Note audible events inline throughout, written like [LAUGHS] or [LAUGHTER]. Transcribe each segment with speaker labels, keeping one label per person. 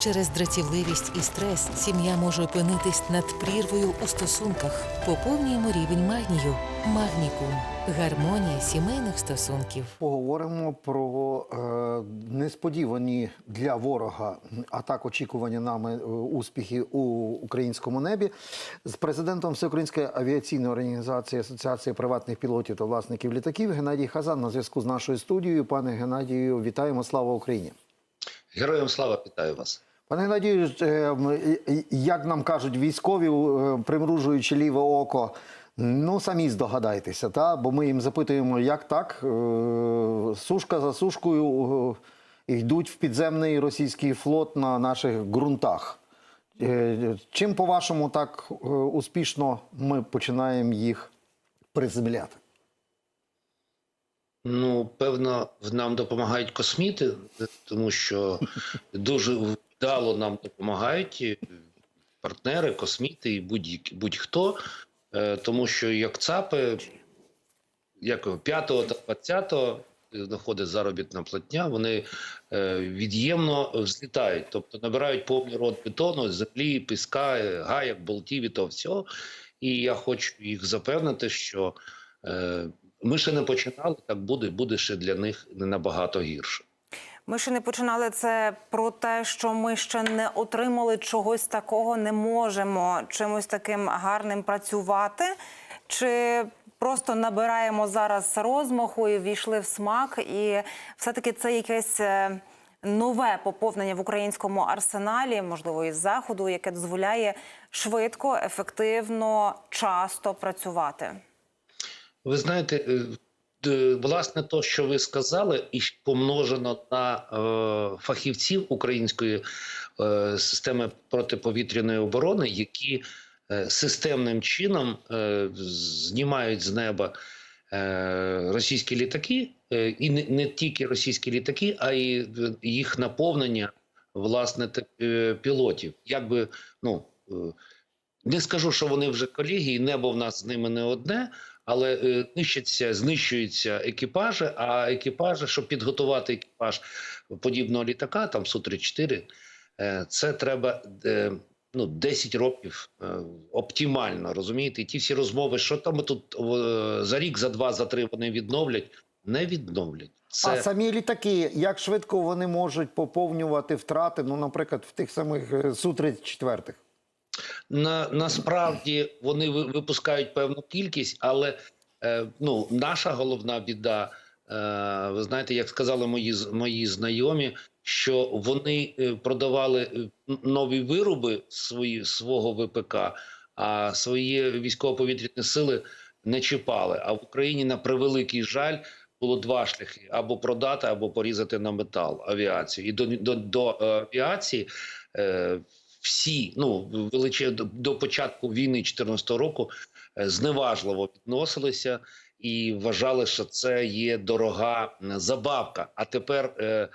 Speaker 1: Через дратівливість і стрес сім'я може опинитись над прірвою у стосунках. Поповнюємо рівень магнію. Магнікум. Гармонія сімейних стосунків.
Speaker 2: Поговоримо про е, несподівані для ворога, а так очікування нами е, успіхи у українському небі з президентом Всеукраїнської авіаційної організації Асоціації приватних пілотів та власників літаків Геннадій Хазан на зв'язку з нашою студією. Пане Геннадію, вітаємо! Слава Україні!
Speaker 3: Героям слава вітаю вас.
Speaker 2: Пане Геннадію, е, як нам кажуть військові, е, примружуючи ліве око, ну самі здогадайтеся, та? бо ми їм запитуємо, як так, Е, сушка за сушкою йдуть в підземний російський флот на наших ґрунтах. Чим, по-вашому, так успішно ми починаємо їх приземляти?
Speaker 3: Ну, певно, нам допомагають косміти, тому що [LAUGHS] дуже вдало нам допомагають партнери, косміти і будь- будь-хто, Е, тому що як ЦАПи, як 5 та 20 знаходить заробітна платня, вони е, від'ємно злітають, тобто набирають повний рот бетону, землі, піска, е, гаяк, болтів і того всього. І я хочу їх запевнити, що е, ми ще не починали, так буде, буде ще для них не набагато гірше.
Speaker 4: Ми ще не починали це про те, що ми ще не отримали чогось такого, не можемо чимось таким гарним працювати, чи просто набираємо зараз розмаху і війшли в смак, і все-таки це якесь е, нове поповнення в українському арсеналі, можливо, із заходу, яке дозволяє швидко, ефективно, часто працювати.
Speaker 3: Ви знаєте, е, власне, то, що ви сказали, і помножено на е, фахівців української е, системи протиповітряної оборони, які системним чином знімають з неба російські літаки, і не, тільки російські літаки, а й їх наповнення власне е, пілотів. Якби ну. не скажу, що вони вже колеги, і небо в нас з ними не одне, але е, нищаться, знищуються екіпажі. А екіпажі, щоб підготувати екіпаж подібного літака, там Су-34, е, це треба е, ну, 10 років оптимально, розумієте? І ті всі розмови, що там тут за рік, за два, за три вони відновлять, не відновлять. Це...
Speaker 2: А самі літаки, як швидко вони можуть поповнювати втрати, ну, наприклад, в тих самих е, Су-34?
Speaker 3: На, насправді вони ви- випускають певну кількість, але е, ну, наша головна біда, е, ви знаєте, як сказали мої, мої знайомі, що вони е, продавали е, нові вироби свої, свого ВПК, а свої військово-повітряні сили не чіпали. А в Україні, на превеликий жаль, було два шляхи: або продати, або порізати на метал авіацію. І до, до, до е, авіації. Е, всі ну величе до, початку війни 2014 року е, зневажливо відносилися і вважали, що це є дорога забавка. А тепер, е,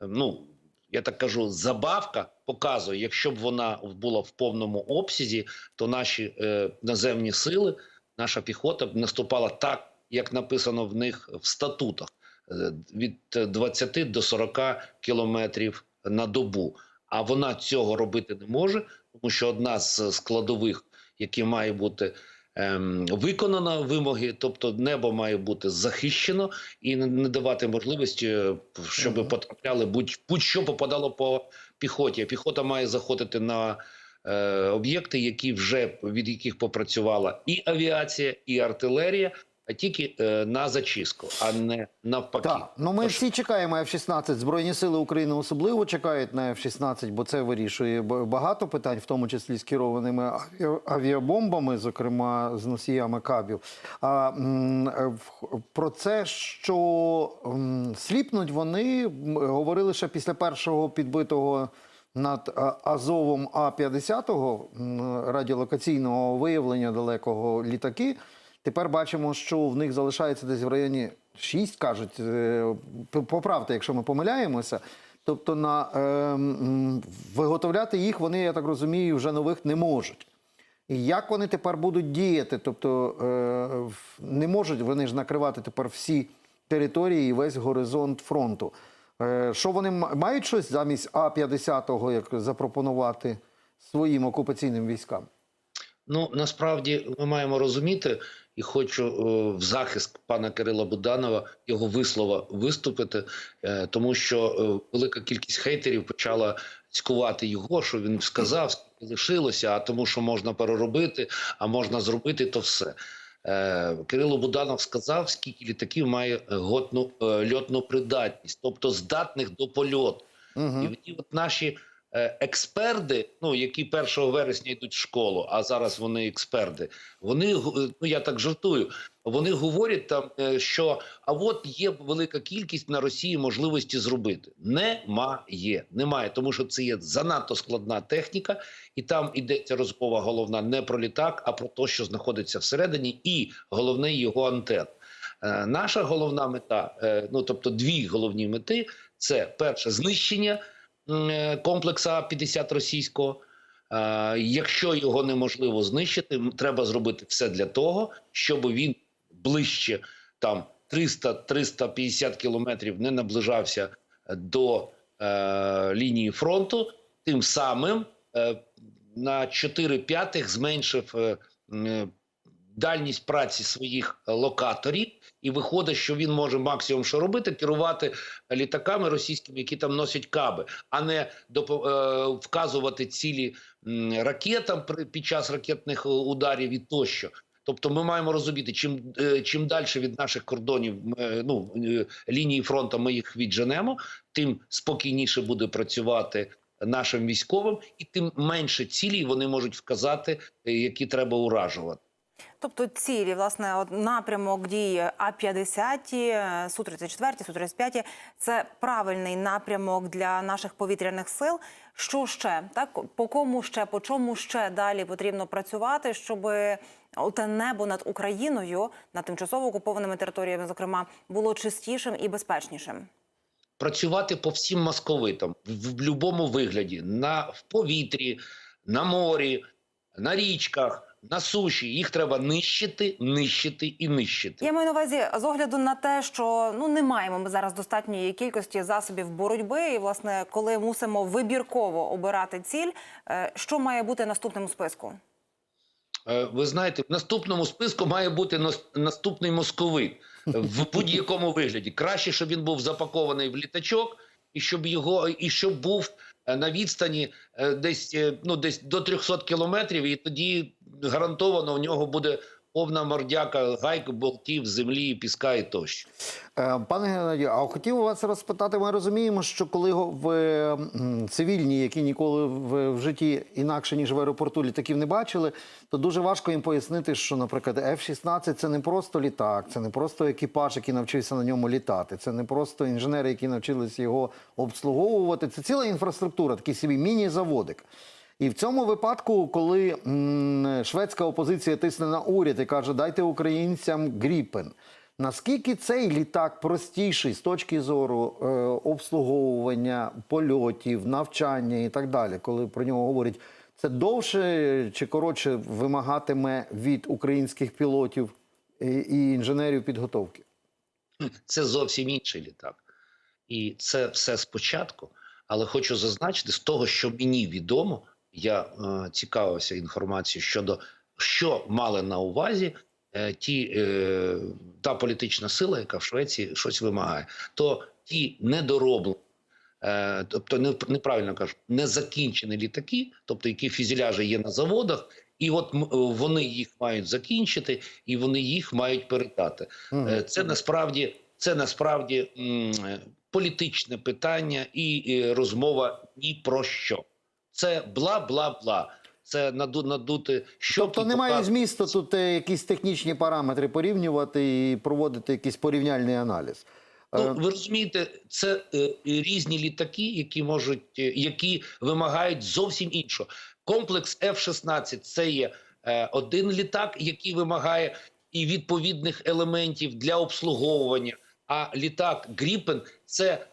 Speaker 3: ну я так кажу, забавка показує, якщо б вона була в повному обсязі, то наші е, наземні сили, наша піхота б наступала так, як написано в них в статутах, е, від 20 до 40 кілометрів на добу. А вона цього робити не може, тому що одна з складових, які має бути ем, виконана вимоги, тобто небо має бути захищено і не, давати можливості, е, щоб потрапляли будь, будь-що попадало по піхоті. Піхота має заходити на е, об'єкти, які вже від яких попрацювала і авіація, і артилерія, тільки е, на зачистку, а не навпаки.
Speaker 2: Так, ну ми
Speaker 3: Тож-
Speaker 2: всі чекаємо F-16. Збройні сили України особливо чекають на F-16, бо це вирішує багато питань, в тому числі з керованими авіа- авіабомбами, зокрема з носіями кабів. А е, про це, що сліпнуть вони, говорили ще після першого підбитого. Над Азовом А-50 м, радіолокаційного виявлення далекого літаки. Тепер бачимо, що в них залишається десь в районі 6, кажуть, е, поправте, якщо ми помиляємося. Тобто на е, виготовляти їх вони, я так розумію, вже нових не можуть. І як вони тепер будуть діяти? Тобто е, не можуть вони ж накривати тепер всі території і весь горизонт фронту. Е, Що вони мають щось замість А-50, як запропонувати своїм окупаційним військам?
Speaker 3: Ну насправді ми маємо розуміти, і хочу е, в захист пана Кирила Буданова його вислова виступити, е, тому що е, велика кількість хейтерів почала цькувати його, що він сказав, лишилося, а тому, що можна переробити, а можна зробити, то все. Кирило Буданов сказав, скільки літаків має годну е, льотну придатність, тобто здатних до польоту.
Speaker 2: Угу.
Speaker 3: І от наші експерти, ну які 1 вересня йдуть в школу, а зараз вони експерти, вони гу- ну я так жартую. Вони говорять там, е, що а от є велика кількість на Росії можливості зробити. Немає, немає, тому що це є занадто складна техніка, і там йдеться розмова головна не про літак, а про те, що знаходиться всередині, і головне його антен. Е, Наша головна мета, е, ну тобто дві головні мети: це перше знищення е, А-50 російського. Е, Якщо його неможливо знищити, треба зробити все для того, щоб він ближче там 300-350 кілометрів не наближався до е, лінії фронту, тим самим е, на 4 п'ятих зменшив е, е, дальність праці своїх локаторів, і виходить, що він може максимум що робити, керувати літаками російськими, які там носять каби, а не е, вказувати цілі ракетам під час ракетних е, ударів і тощо. Тобто, ми маємо розуміти, чим е, чим далі від наших кордонів е, ну е, лінії фронту ми їх відженемо, тим спокійніше буде працювати нашим військовим, і тим менше цілі вони можуть вказати, е, які треба уражувати.
Speaker 4: Тобто цілі, власне, от напрямок дії А-50, е, Су-34, Су-35 – це правильний напрямок для наших повітряних сил. Що ще? Так, по кому ще, по чому ще далі потрібно працювати, щоб те небо над Україною, над тимчасово окупованими територіями, зокрема, було чистішим і безпечнішим?
Speaker 3: працювати по всім московитам в, в будь-якому вигляді на в повітрі, на морі, на річках, на суші. Їх треба нищити, нищити і нищити.
Speaker 4: Я маю на увазі з огляду на те, що ну не маємо ми зараз достатньої кількості засобів боротьби, і власне, коли мусимо вибірково обирати ціль, е, що має бути наступним у списку?
Speaker 3: Е, Ви знаєте, в наступному списку має бути наступний московит в будь-якому вигляді. Краще, щоб він був запакований в літачок, і щоб його і щоб був е, на відстані десь ну десь до 300 кілометрів, і тоді гарантовано в нього буде повна мордяка гайк, болтів, землі, піска і тощо.
Speaker 2: Е, Пане Геннадію, а хотів вас розпитати. Ми розуміємо, що коли в цивільні, які ніколи в, в житті інакше ніж в аеропорту літаків не бачили, то дуже важко їм пояснити, що, наприклад, F-16 – це не просто літак, це не просто екіпаж, який навчився на ньому літати, це не просто інженери, які навчилися його обслуговувати. Це ціла інфраструктура, такий собі міні-заводик. І в цьому випадку, коли шведська опозиція тисне на уряд і каже, дайте українцям Гріпен. Наскільки цей літак простіший з точки зору е, обслуговування польотів, навчання і так далі, коли про нього говорять, це довше чи коротше вимагатиме від українських пілотів і інженерів підготовки?
Speaker 3: Це зовсім інший літак. І це все спочатку. Але хочу зазначити, з того, що мені відомо, я е, цікавився інформацією щодо що мали на увазі е, ті, е, та політична сила, яка в Швеції щось вимагає, то ті недороблені, е, тобто не, неправильно кажу, незакінчені літаки, тобто які фізіляжі є на заводах, і от вони їх мають закінчити, і вони їх мають передати. Е, Це насправді це насправді м, е, політичне питання і розмова ні про що. Це бла бла бла. Це наду надути що
Speaker 2: Тобто немає змісту тут е, якісь технічні параметри порівнювати і проводити якийсь порівняльний аналіз.
Speaker 3: Ну,
Speaker 2: Е,
Speaker 3: ви розумієте, це е, різні літаки, які можуть, е, які вимагають зовсім іншого. Комплекс F-16 – це є е, один літак, який вимагає і відповідних елементів для обслуговування. А літак Гріпен це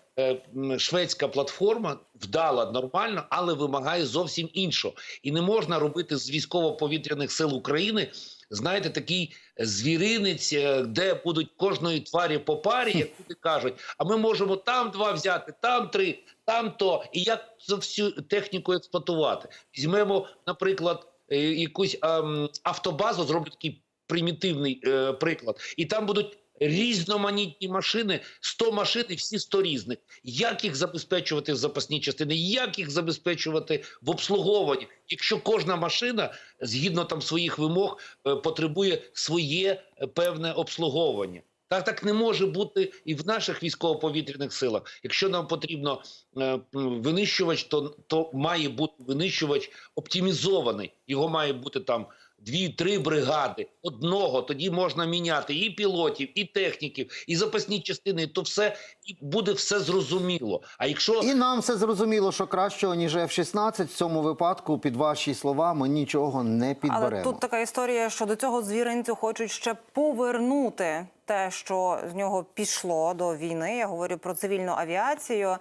Speaker 3: шведська платформа вдала нормально, але вимагає зовсім іншого. І не можна робити з військово-повітряних сил України. Знаєте, такий звіринець, е, де будуть кожної тварі по парі, як люди кажуть. А ми можемо там два взяти, там три, там то. І як всю техніку експлуатувати? Візьмемо, наприклад, е, якусь ем, автобазу, зроблю такий примітивний е, приклад, і там будуть різноманітні машини, 100 машин і всі 100 різних. Як їх забезпечувати в запасні частини? Як їх забезпечувати в обслуговуванні? Якщо кожна машина згідно там своїх вимог е, потребує своє е, певне обслуговування. Так так не може бути і в наших військово-повітряних силах. Якщо нам потрібно е, винищувач, то, то має бути винищувач оптимізований. Його має бути там дві-три бригади одного. Тоді можна міняти і пілотів, і техніків, і запасні частини. То все і буде все зрозуміло. А якщо
Speaker 2: І нам все зрозуміло, що кращого, ніж F-16, в цьому випадку, під ваші слова, ми нічого не підберемо.
Speaker 4: Але тут така історія, що до цього звіринцю хочуть ще повернути те, що з нього пішло до війни. Я говорю про цивільну авіацію.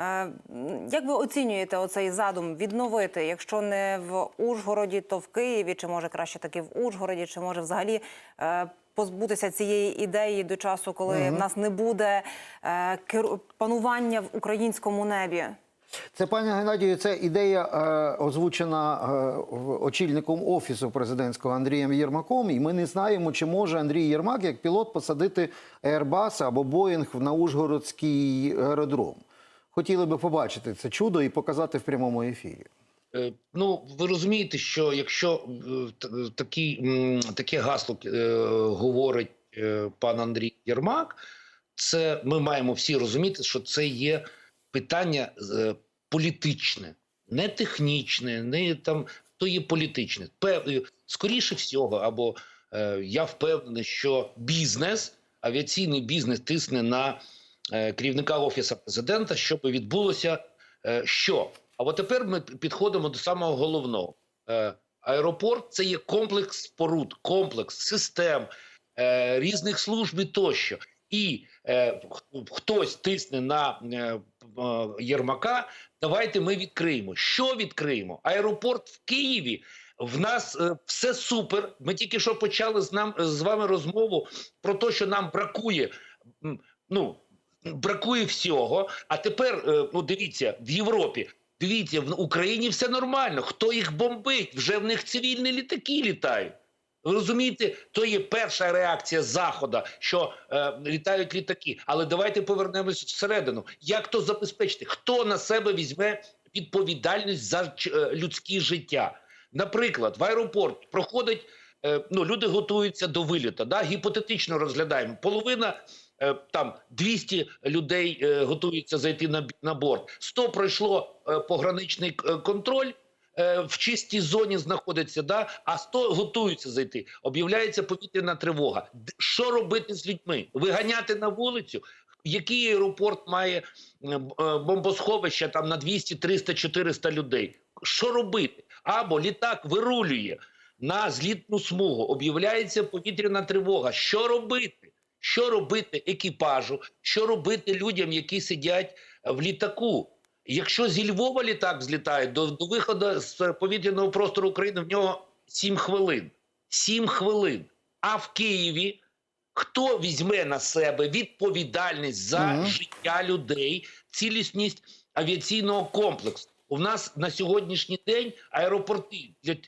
Speaker 4: Е, Як ви оцінюєте оцей задум відновити, якщо не в Ужгороді, то в Києві, чи може краще таки в Ужгороді, чи може взагалі е, позбутися цієї ідеї до часу, коли в нас не буде е, панування в українському небі?
Speaker 2: Це, пані Геннадію, це ідея е, озвучена е, очільником офісу президентського Андрієм Єрмаком. І ми не знаємо, чи може Андрій Єрмак як пілот посадити Airbus або Боїнг на Ужгородський аеродром. Хотіли би побачити це чудо і показати в прямому ефірі.
Speaker 3: Е, Ну, ви розумієте, що якщо е, такі, таке гасло е, говорить пан Андрій Єрмак, це ми маємо всі розуміти, що це є питання політичне, не технічне, не там то є політичне. Скоріше всього, або я впевнений, що бізнес, авіаційний бізнес тисне на керівника офісу президента, щоб відбулося е, що? А от тепер ми підходимо до самого головного. Е, аеропорт це є комплекс споруд, комплекс систем е, різних служб і тощо. І е, хтось тисне на е, е, Єрмака. Давайте ми відкриємо. Що відкриємо? Аеропорт в Києві. В нас е, все супер. Ми тільки що почали з нам з вами розмову про те, що нам бракує. Ну бракує всього. А тепер, е, ну дивіться, в Європі. Дивіться, в Україні все нормально. Хто їх бомбить? Вже в них цивільні літаки літають. Ви розумієте, то є перша реакція Заходу, що е, літають літаки. Але давайте повернемось всередину. Як то забезпечити? Хто на себе візьме відповідальність за е, людське життя? Наприклад, в аеропорт проходить, е, ну люди готуються до виліту. Да? Гіпотетично розглядаємо. Половина там 200 людей е, готуються зайти на, на борт. 100 пройшло е, пограничний е, контроль. е, В чистій зоні знаходиться, да, а 100 готуються зайти. Об'являється повітряна тривога. Що робити з людьми? Виганяти на вулицю? Який аеропорт має е, е, бомбосховище там на 200, 300, 400 людей? Що робити? Або літак вирулює на злітну смугу, об'являється повітряна тривога. Що робити? Що робити екіпажу? Що робити людям, які сидять в літаку? Якщо зі Львова літак злітає до, до виходу з повітряного простору України, в нього 7 хвилин. 7 хвилин. А в Києві хто візьме на себе відповідальність за
Speaker 2: Мгм.
Speaker 3: життя людей, цілісність авіаційного комплексу? У нас на сьогоднішній день аеропорти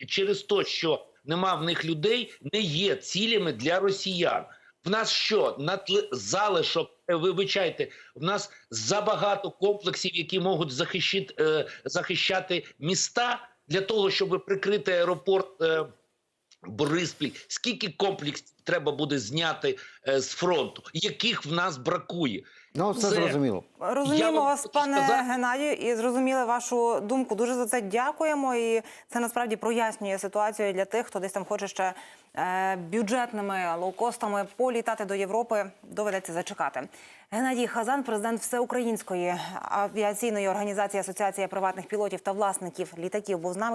Speaker 3: через те, що нема в них людей, не є цілями для росіян. В нас що Натли... залишок, е, вибачайте, в нас забагато комплексів, які можуть захищити, е, захищати міста для того, щоб прикрити аеропорт. Е, Бориспіль, скільки комплексів треба буде зняти е, з фронту, яких в нас бракує?
Speaker 2: Ну, все зрозуміло.
Speaker 4: Розуміємо
Speaker 3: вам
Speaker 4: вас, пане
Speaker 3: сказати-
Speaker 4: Геннадію, і зрозуміли вашу думку. Дуже за це дякуємо. І це насправді прояснює ситуацію для тих, хто десь там хоче ще е, бюджетними лоукостами політати до Європи. Доведеться зачекати. Геннадій Хазан, президент Всеукраїнської авіаційної організації Асоціація приватних пілотів та власників літаків, був з нами.